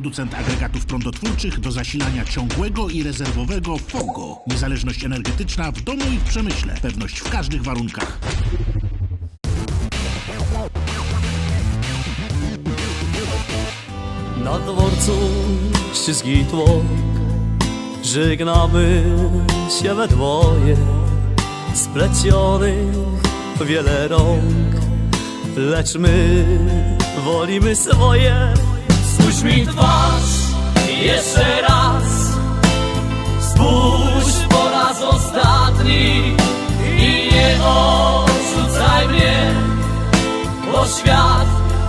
producent agregatów prądotwórczych do zasilania ciągłego i rezerwowego FOGO. Niezależność energetyczna w domu i w przemyśle. Pewność w każdych warunkach. Na dworcu ślizgi tłok Żegnamy się we dwoje Splecionych wiele rąk Lecz my wolimy swoje Spójrz mi w twarz jeszcze raz. Spójrz po raz ostatni I nie odrzucaj mnie Bo świat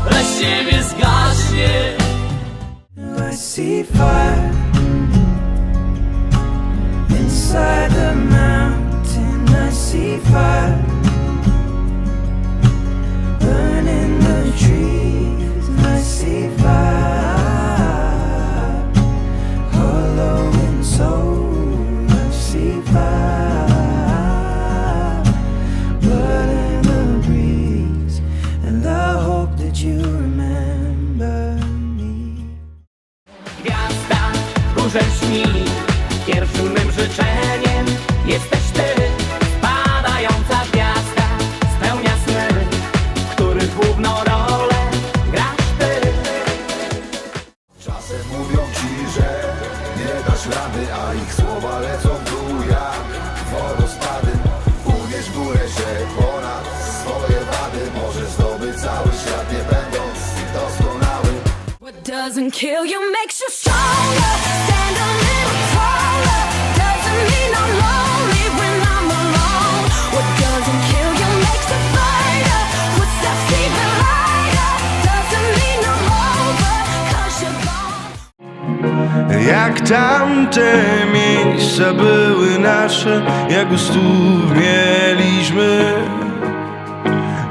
bez ciebie zgaśnie. I see fire górę, że ponad swoje wady możesz zdobyć cały świat, nie będąc doskonały. What doesn't kill you makes you stronger. Stand tamte miejsca były nasze, jak u stóp mieliśmy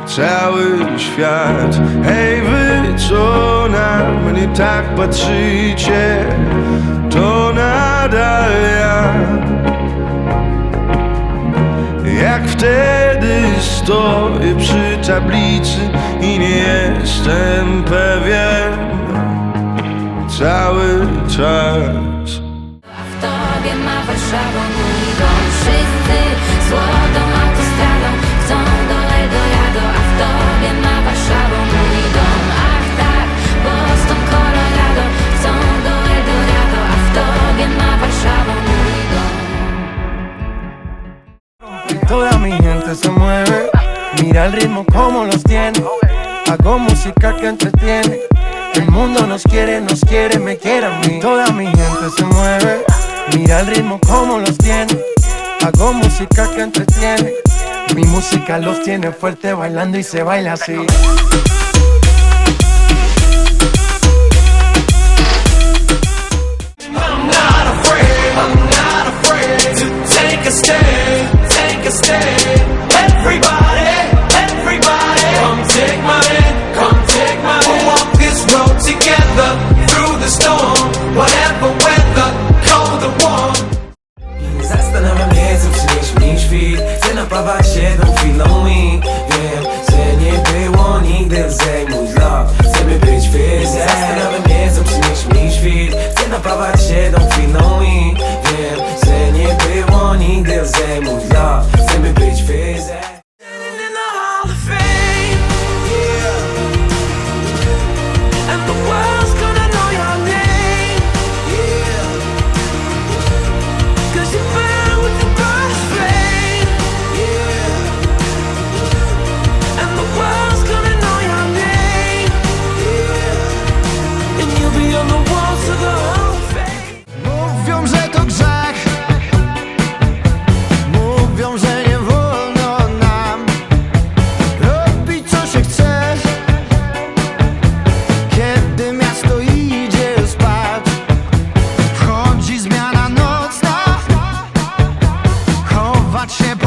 cały świat. Hej wy, co na mnie tak patrzycie, to nadal ja. Jak wtedy stoję przy tablicy i nie jestem pewien cały czas. Toda mi gente se mueve. Mira el ritmo como los tiene. Hago música que entretiene. El mundo nos quiere, nos quiere, me quiere a mí. Toda mi gente se mueve. Mira el ritmo como los tiene. Hago música que entretiene. Mi música los tiene fuerte bailando y se baila así. I'm take a step pra bater, não fim não patrzę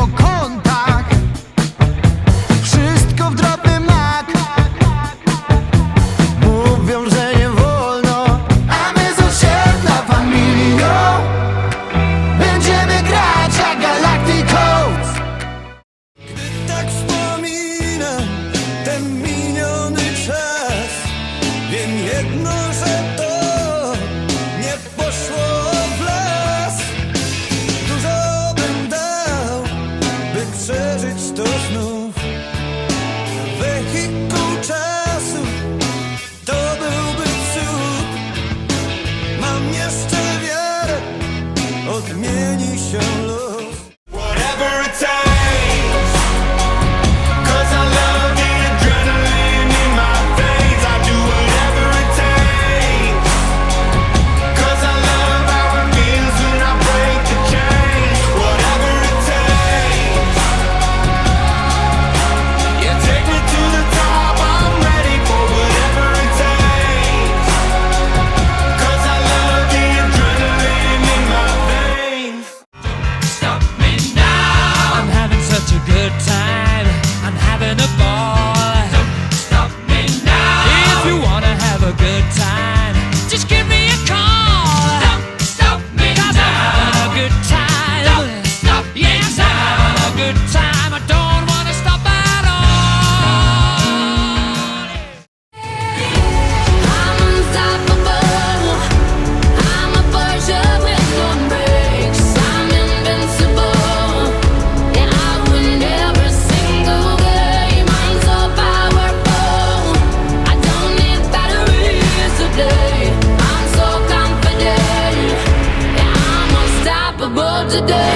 today.